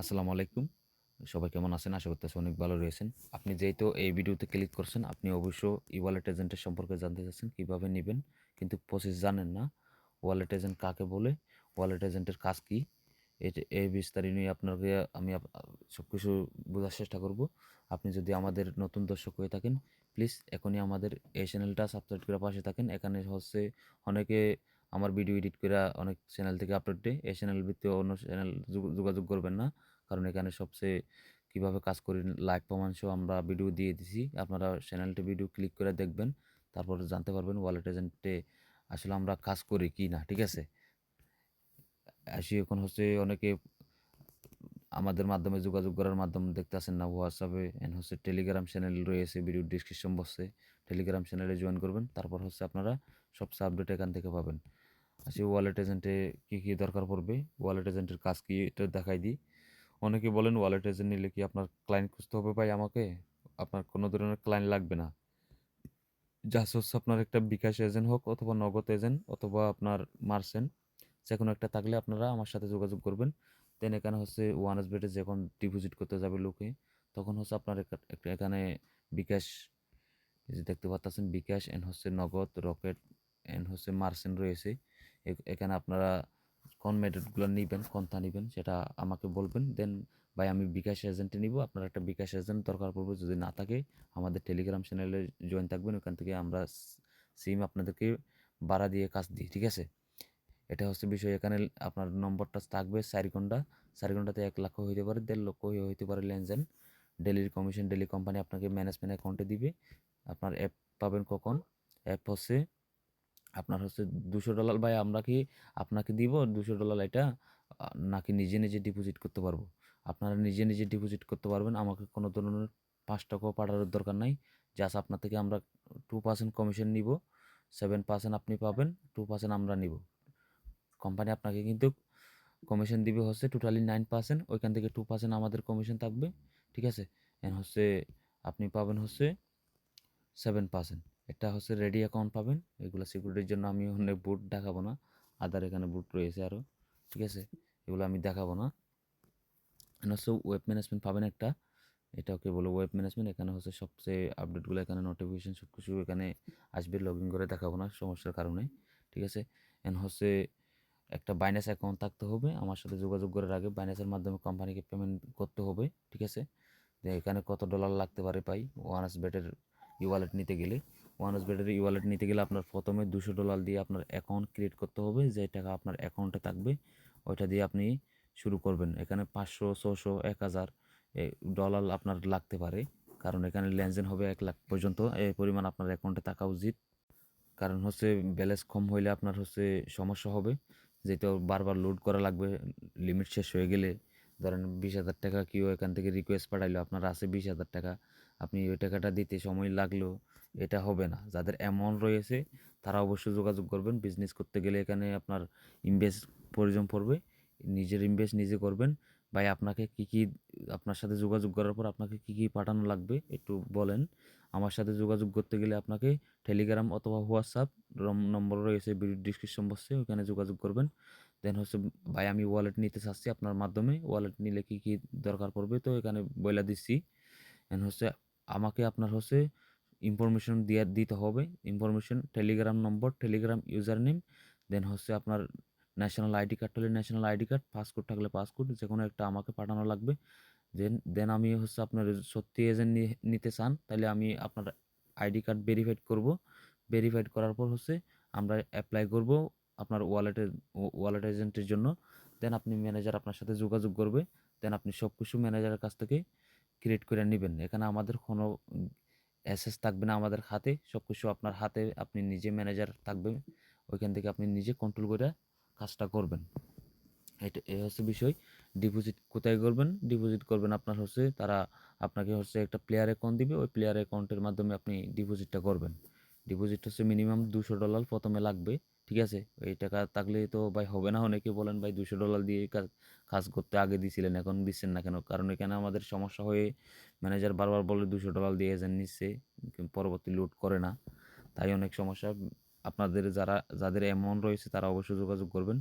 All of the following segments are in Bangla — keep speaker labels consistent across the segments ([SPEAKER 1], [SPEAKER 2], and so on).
[SPEAKER 1] আসসালামু আলাইকুম। সবাই কেমন আছেন? আশা করতেছি অনেক ভালো রয়েছেন। আপনি যেহেতু এই ভিডিওতে ক্লিক করছেন, আপনি জানেন না, ওয়ালেট করি অবশ্য এজেন্টের সম্পর্কে জানতে চাচ্ছেন, কীভাবে নিবেন? কিন্তু প্রসেস জানেন না, ওয়ালেট এজেন্ট কাকে বলে? ওয়ালেট এজেন্টের কাজ কি? এই বিস্তারিত নিয়ে আপনাকে আমি সব কিছু বোঝার চেষ্টা করব। আপনি যদি আমাদের নতুন দর্শক হয়ে থাকেন, প্লিজ এখনই আমাদের এই চ্যানেলটা সাবস্ক্রাইব করে পাশে থাকেন। এখানে হচ্ছে অনেকে আমার ভিডিও এডিট কইরা অনেক চ্যানেল থেকে আপলোড দেয়। এই চ্যানেল ভিত্তিক অন্য চ্যানেল যোগাযোগ করবেন না। কারণ এখানে সবচেয়ে কীভাবে কাজ করি লাইভ প্রমাণ আমরা ভিডিও দিয়ে দিছি। আপনারা চ্যানেলটি ভিডিও ক্লিক করে দেখবেন। তারপর জানতে পারবেন ওয়ালেট এজেন্টে আসলে আমরা কাজ করি কি না, ঠিক আছে? আসি এখন হচ্ছে অনেকে আমাদের মাধ্যমে যোগাযোগ করার মাধ্যম দেখতেছেন না হোয়াটসঅ্যাপে এন্ড হচ্ছে টেলিগ্রাম চ্যানেল রয়েছে ভিডিও ডিসক্রিপশন বক্সে টেলিগ্রাম চ্যানেলে জয়েন করবেন তারপর হচ্ছে আপনারা সবচেয়ে আপডেট এখান থেকে পাবেন আসি ওয়ালেট এজেন্টে কী কী দরকার পড়বে ওয়ালেট এজেন্টের কাজ কি এটা দেখাই দিই অনেকে বলেন ওয়ালেট এজেন্ট নিলে কি আপনার ক্লায়েন্ট খুঁজতে হবে ভাই আমাকে? আপনার কোনো ধরনের ক্লায়েন্ট লাগবে না। জাস্ট হচ্ছে আপনার একটা বিকাশ এজেন্ট হোক অথবা নগদ এজেন্ট অথবা আপনার মার্চেন্ট যে কোনো একটা থাকলে আপনারা আমার সাথে যোগাযোগ করবেন। দেন এখানে হচ্ছে ওয়ান এস বেটে যখন ডিপোজিট করতে যাবে লোকে, তখন হচ্ছে আপনার একটা এখানে বিকাশ যে দেখতে পাচ্ছেন বিকাশ এন্ড হচ্ছে নগদ রকেট এন্ড হচ্ছে মার্চেন্ট রয়েছে। এখানে আপনারা কোন মেথডগুলো নেবেন, কোনটা নেবেন সেটা আমাকে বলবেন। দেন ভাই, আমি বিকাশ এজেন্টে নিব। আপনার একটা বিকাশ এজেন্ট দরকার পড়বে। যদি না থাকে, আমাদের টেলিগ্রাম চ্যানেলে জয়েন থাকবেন। ওখান থেকে আমরা সিম আপনাদেরকে ভাড়া দিয়ে কাজ দিই, ঠিক আছে? এটা হচ্ছে বিষয়। এখানে আপনার নম্বরটা থাকবে চারি ঘণ্টা চারি ঘন্টাতে এক লক্ষ হইতে পারে, দেড় লক্ষ হইতে পারে লেনদেন। ডেলির কমিশন ডেলি কোম্পানি আপনাকে ম্যানেজমেন্ট অ্যাকাউন্টে দিবে। আপনার অ্যাপ পাবেন কখন? অ্যাপ হচ্ছে আপনার হচ্ছে দুশো ডলার ভাই আমরা কি আপনাকে দিব দুশো ডলার এটা? নাকি নিজে নিজে ডিপোজিট করতে পারব? আপনারা নিজে নিজে ডিপোজিট করতে পারবেন, আমাকে কোনো ধরনের পাঁচ টাকাও পাঠানোর দরকার নাই। জাস্ট আপনার থেকে আমরা টু পার্সেন্ট কমিশন নিব সেভেন পার্সেন্ট আপনি পাবেন টু পার্সেন্ট আমরা নিব। কোম্পানি আপনাকে কিন্তু কমিশন দিবে হচ্ছে টোটালি নাইন পার্সেন্ট ওইখান থেকে টু পার্সেন্ট আমাদের কমিশন থাকবে, ঠিক আছে? এন্ড হচ্ছে আপনি পাবেন হচ্ছে সেভেন পার্সেন্ট এটা হচ্ছে রেডি অ্যাকাউন্ট পাবেন। এগুলো সিকিউরিটির জন্য আমি অনেক বুট দেখাবো না। আদার এখানে বুট রয়েছে আরও ঠিক আছে? এগুলো আমি দেখাবো না। এখানে হচ্ছে ওয়েব ম্যানেজমেন্ট পাবেন একটা। এটা ওকে বলো ওয়েব ম্যানেজমেন্ট এখানে হচ্ছে সবচেয়ে আপডেটগুলো এখানে নোটিফিকেশন সব কিছু এখানে আসবে। লগ ইন করে দেখাবো না, সমস্যার কারণে। ঠিক আছে? এন হচ্ছে একটা বাইন্যান্স অ্যাকাউন্ট থাকতে হবে। আমার সাথে যোগাযোগ করার আগে বাইন্যান্সের মাধ্যমে কোম্পানিকে পেমেন্ট করতে হবে। ঠিক আছে? এখানে কত ডলার লাগতে পারে পাই? ওয়ানস বেটের ই ওয়ালেট নিতে গেলে। ওয়ানস বেটের ই ওয়ালেট নিতে গেলে আপনার প্রথমে দুশো ডলার দিয়ে আপনার অ্যাকাউন্ট ক্রিয়েট করতে হবে। যে টাকা আপনার অ্যাকাউন্টে থাকবে, ওইটা দিয়ে আপনি শুরু করবেন। এখানে পাঁচশো ছশো এক হাজার ডলার আপনার লাগতে পারে। কারণ এখানে লেনদেন হবে এক লাখ পর্যন্ত। এই পরিমাণ আপনার অ্যাকাউন্টে থাকা উচিত। কারণ হচ্ছে ব্যালেন্স কম হইলে আপনার হচ্ছে সমস্যা হবে। যেহেতু বারবার লোড করা লাগবে লিমিট শেষ হয়ে গেলে। ধরেন বিশ হাজার টাকা কেউ এখান থেকে রিকোয়েস্ট পাঠাইলো, আপনার আছে বিশ হাজার টাকা। আপনি ওই টাকাটা দিতে সময় লাগল। এটা হবে না। যাদের অ্যামাউন্ট রয়েছে, তারা অবশ্যই যোগাযোগ করবেন। বিজনেস করতে গেলে এখানে আপনার ইনভেস্ট প্রয়োজন পড়বে। নিজের ইনভেস্ট নিজে করবেন। ভাই, আপনাকে কি কি, আপনার সাথে যোগাযোগ করার পর আপনাকে কি কি পাঠানো লাগবে একটু বলেন। আমার সাথে যোগাযোগ করতে গেলে আপনাকে টেলিগ্রাম অথবা হোয়াটসঅ্যাপ নম্বর রয়েছে ভিডিও ডিসক্রিপশন বক্সে ওখানে যোগাযোগ করবেন। দেন হচ্ছে, ভাই, আমি ওয়ালেট নিতে চাচ্ছি আপনার মাধ্যমে। ওয়ালেট নিলে কি কি দরকার পড়বে? তো এখানে বলে দিচ্ছি। দেন হচ্ছে, আমাকে আপনার হচ্ছে ইনফরমেশন দিয়ে দিতে হবে। Information Telegram number Telegram user name then হচ্ছে আপনার ন্যাশনাল আইডি কার্ড হলে ন্যাশনাল আইডি কার্ড পাসপোর্ট থাকলে পাসপোর্ট যে কোনো একটা আমাকে পাঠানো লাগবে। দেন দেন আমি হচ্ছে আপনার সত্যি এজেন্ট নিতে চান, তাহলে আমি আপনার আইডি কার্ড ভেরিফাইড করব। ভেরিফাইড করার পর হচ্ছে আমরা অ্যাপ্লাই করব আপনার ওয়ালেটের ওয়ালেট এজেন্টের জন্য। দেন আপনি ম্যানেজার আপনার সাথে যোগাযোগ করবে। দেন আপনি সব কিছু ম্যানেজারের কাছ থেকে ক্রিয়েট করে নেবেন। এখানে আমাদের কোনো অ্যাসেস থাকবে না আমাদের হাতে সব কিছু আপনার হাতে, আপনি নিজে ম্যানেজার থাকবে, ওইখান থেকে আপনি নিজে কন্ট্রোল করে কাজটা করবেন। এটা, এ হচ্ছে বিষয়। ডিপোজিট কোথায় করবেন? ডিপোজিট করবেন আপনার হচ্ছে, তারা আপনাকে হচ্ছে একটা প্লেয়ার অ্যাকাউন্ট দিবে, ওই প্লেয়ার অ্যাকাউন্টের মাধ্যমে আপনি ডিপোজিটটা করবেন। ডিপোজিট হচ্ছে মিনিমাম দুশো ডলার প্রথমে লাগবে, ঠিক আছে? এই টাকা থাকলে তো ভাই হবে না, অনেকে বলেন ভাই দুশো ডলার দিয়ে কাজ- করতে আগে দিছিলেন, এখন দিচ্ছেন না কেন? কারণ এখানে আমাদের সমস্যা হয়ে ম্যানেজার বারবার বলে দুশো ডলার দিয়ে এজেন্ট নিচ্ছে পরবর্তী লোড করে না। তাই অনেক সমস্যা, আপনাদের যারা, যাদের অ্যামাউন্ট রয়েছে তারা অবশ্যই যোগাযোগ করবেন।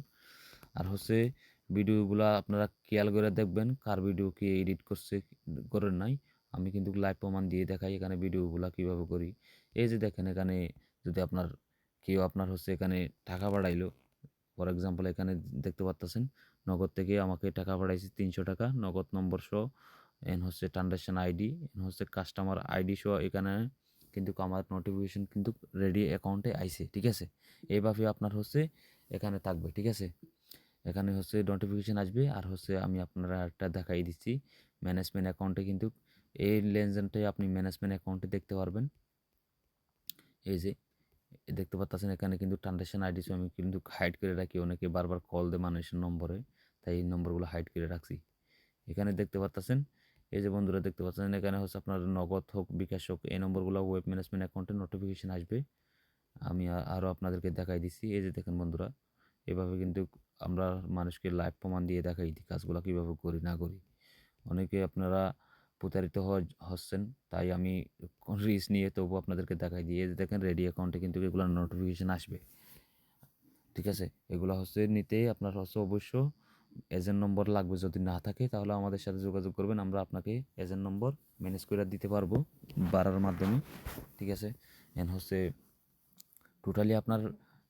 [SPEAKER 1] আর হচ্ছে ভিডিওগুলা আপনারা খেয়াল করে দেখবেন, কার ভিডিও কি এডিট করছে, করেন নাই। আমি কিন্তু লাইভ প্রমাণ দিয়ে দেখাই এখানে ভিডিওগুলা কীভাবে করি। এই যে দেখেন এখানে যদি আপনার কেউ আপনার হচ্ছে এখানে টাকা বাড়াইলো ফর এক্সাম্পল এখানে দেখতে পাচ্ছেন নগদ থেকে আমাকে টাকা পাঠাইছে তিনশো টাকা, নগদ নম্বর সহ এন হচ্ছে ট্রানজাকশান আইডি এন হচ্ছে কাস্টমার আইডি সহ এখানে কিন্তু আমার নোটিফিকেশন কিন্তু রেডি অ্যাকাউন্টে আইছে, ঠিক আছে? এইভাবে আপনার হচ্ছে এখানে থাকবে, ঠিক আছে? এখানে হচ্ছে নোটিফিকেশান আসবে, আর হচ্ছে আমি আপনারা একটা দেখাই দিচ্ছি ম্যানেজমেন্ট অ্যাকাউন্টে কিন্তু এই লেনদেনটাই আপনি ম্যানেজমেন্ট অ্যাকাউন্টে দেখতে পারবেন। এই যে দেখতে পাচ্ছেন এখানে কিন্তু ট্রানজাকশান আইডি আমি কিন্তু হাইড করে রাখি। অনেকে বারবার কল দেয় মানুষের নম্বরে, তাই এই নম্বরগুলো হাইড করে রাখছি। এখানে দেখতে পাচ্ছেন এই যে বন্ধুরা দেখতে পাচ্ছেন এখানে হচ্ছে আপনার নগদ হোক, বিকাশ হোক, এই নম্বরগুলো ওয়েব ম্যানেজমেন্ট অ্যাকাউন্টে নোটিফিকেশান আসবে। আমি আরও আপনাদেরকে দেখাই দিচ্ছি। এই যে দেখেন বন্ধুরা, এভাবে কিন্তু আমরা মানুষকে লাইভ প্রমাণ দিয়ে দেখাই দিই কাজগুলো কীভাবে করি, না করি। অনেকে আপনারা প্রতারিত হচ্ছেন। তাই আমি রিস্ক নিয়ে তবু আপনাদেরকে দেখাই দিয়ে দেখেন রেডি অ্যাকাউন্টে কিন্তু এগুলো নোটিফিকেশান আসবে। ঠিক আছে? এগুলো হচ্ছে নিতে আপনার হচ্ছে অবশ্য এজেন্ট নম্বর লাগবে যদি না থাকে, তাহলে আমাদের সাথে যোগাযোগ করবেন। আমরা আপনাকে এজেন্ট নম্বর ম্যানেজ করে দিতে পারব বাড়ার মাধ্যমে। ঠিক আছে? এন হচ্ছে টোটালি আপনার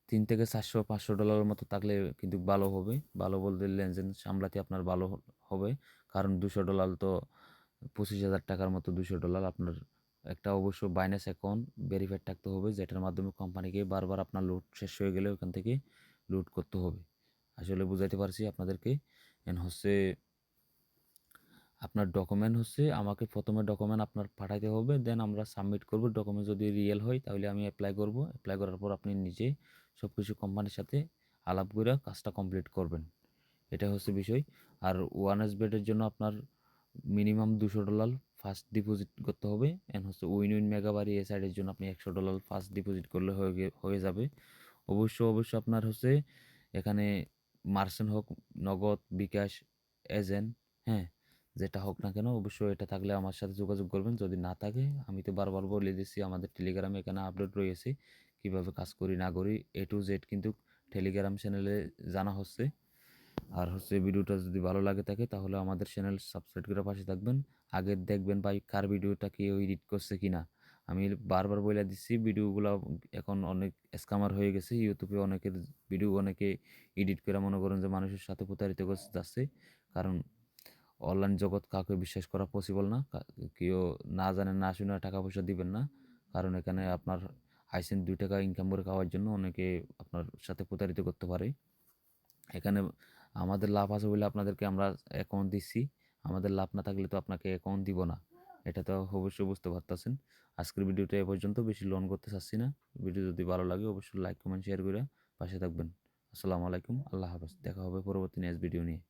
[SPEAKER 1] তিন থেকে চারশো, পাঁচশো ডলারের মতো থাকলে কিন্তু ভালো হবে। ভালো বলতে লেনদেন সামলাতে আপনার ভালো হবে। কারণ দুশো ডলার তো পঁচিশ হাজার টাকার মতো দুশো ডলার আপনার একটা অবশ্য বাইন্যান্স অ্যাকাউন্ট ভেরিফাইড থাকতে হবে, যেটার মাধ্যমে কোম্পানিকে বারবার আপনার লুট শেষ হয়ে গেলে ওখান থেকে লুট করতে হবে। আসলে বুঝাইতে পারছি আপনাদেরকে। এন হচ্ছে আপনার ডকুমেন্ট হচ্ছে, আমাকে প্রথমে ডকুমেন্ট আপনার পাঠাইতে হবে দেন আমরা সাবমিট করব। ডকুমেন্ট যদি রিয়েল হয়, তাহলে আমি অ্যাপ্লাই করব। অ্যাপ্লাই করার পর আপনি নিজে সব কিছু কোম্পানির সাথে আলাপ করে কাজটা কমপ্লিট করবেন। এটা হচ্ছে বিষয়। আর ওয়ান এস বেডের জন্য আপনার মিনিমাম দুশো ডলার ফার্স্ট ডিপোজিট করতে হবে। অ্যান্ড হচ্ছে উইন উইন মেগাবারি এ সাইডের জন্য আপনি একশো ডলার ফার্স্ট ডিপোজিট করলে হয়ে যাবে। অবশ্য অবশ্য আপনার হচ্ছে এখানে মার্সেন্ট হোক, নগদ, বিকাশ এজেন্ট হ্যাঁ যেটা হোক না কেন অবশ্যই এটা থাকলে আমার সাথে যোগাযোগ করবেন। যদি না থাকে, আমি তো বারবার বলে দিচ্ছি আমাদের টেলিগ্রামে এখানে আপডেট রয়েছে। কীভাবে কাজ করি, না করি এ টু জেড কিন্তু টেলিগ্রাম চ্যানেলে জানা হচ্ছে। আর হচ্ছে ভিডিওটা যদি ভালো লাগে থাকে, তাহলে আমাদের চ্যানেল সাবস্ক্রাইব করে পাশে থাকবেন। আগে দেখবেন ভাই কার ভিডিওটা কেউ এডিট করছে কি না আমি বারবার বলে দিচ্ছি, ভিডিওগুলো এখন অনেক স্কামার হয়ে গেছে। ইউটিউবে অনেকের ভিডিও অনেকে এডিট করে মনে করেন যে মানুষের সাথে প্রতারিত করতে যাচ্ছে। কারণ অনলাইন জগৎ কাউকে বিশ্বাস করা পসিবল না। কেউ না জানেন না শুনে টাকা পয়সা দিবেন না। কারণ এখানে আপনার আইসেন দুই টাকা ইনকাম করে খাওয়ার জন্য অনেকে আপনার সাথে প্রতারিত করতে পারে। এখানে আমাদের লাভ আছে বলে আপনাদেরকে আমরা অ্যাকাউন্ট দিচ্ছি। আমাদের লাভ না থাকলে তো আপনাকে অ্যাকাউন্ট দিব না। এটা তো অবশ্যই বুঝতে পারতেছেন। আজকের ভিডিওটা এ পর্যন্ত, বেশি লোন করতে চাচ্ছি না। ভিডিও যদি ভালো লাগে, অবশ্যই লাইক কমেন্ট শেয়ার করে পাশে থাকবেন। আসসালামু আলাইকুম, আল্লাহ হাফেজ। দেখা হবে পরবর্তী নেক্সট ভিডিও নিয়ে।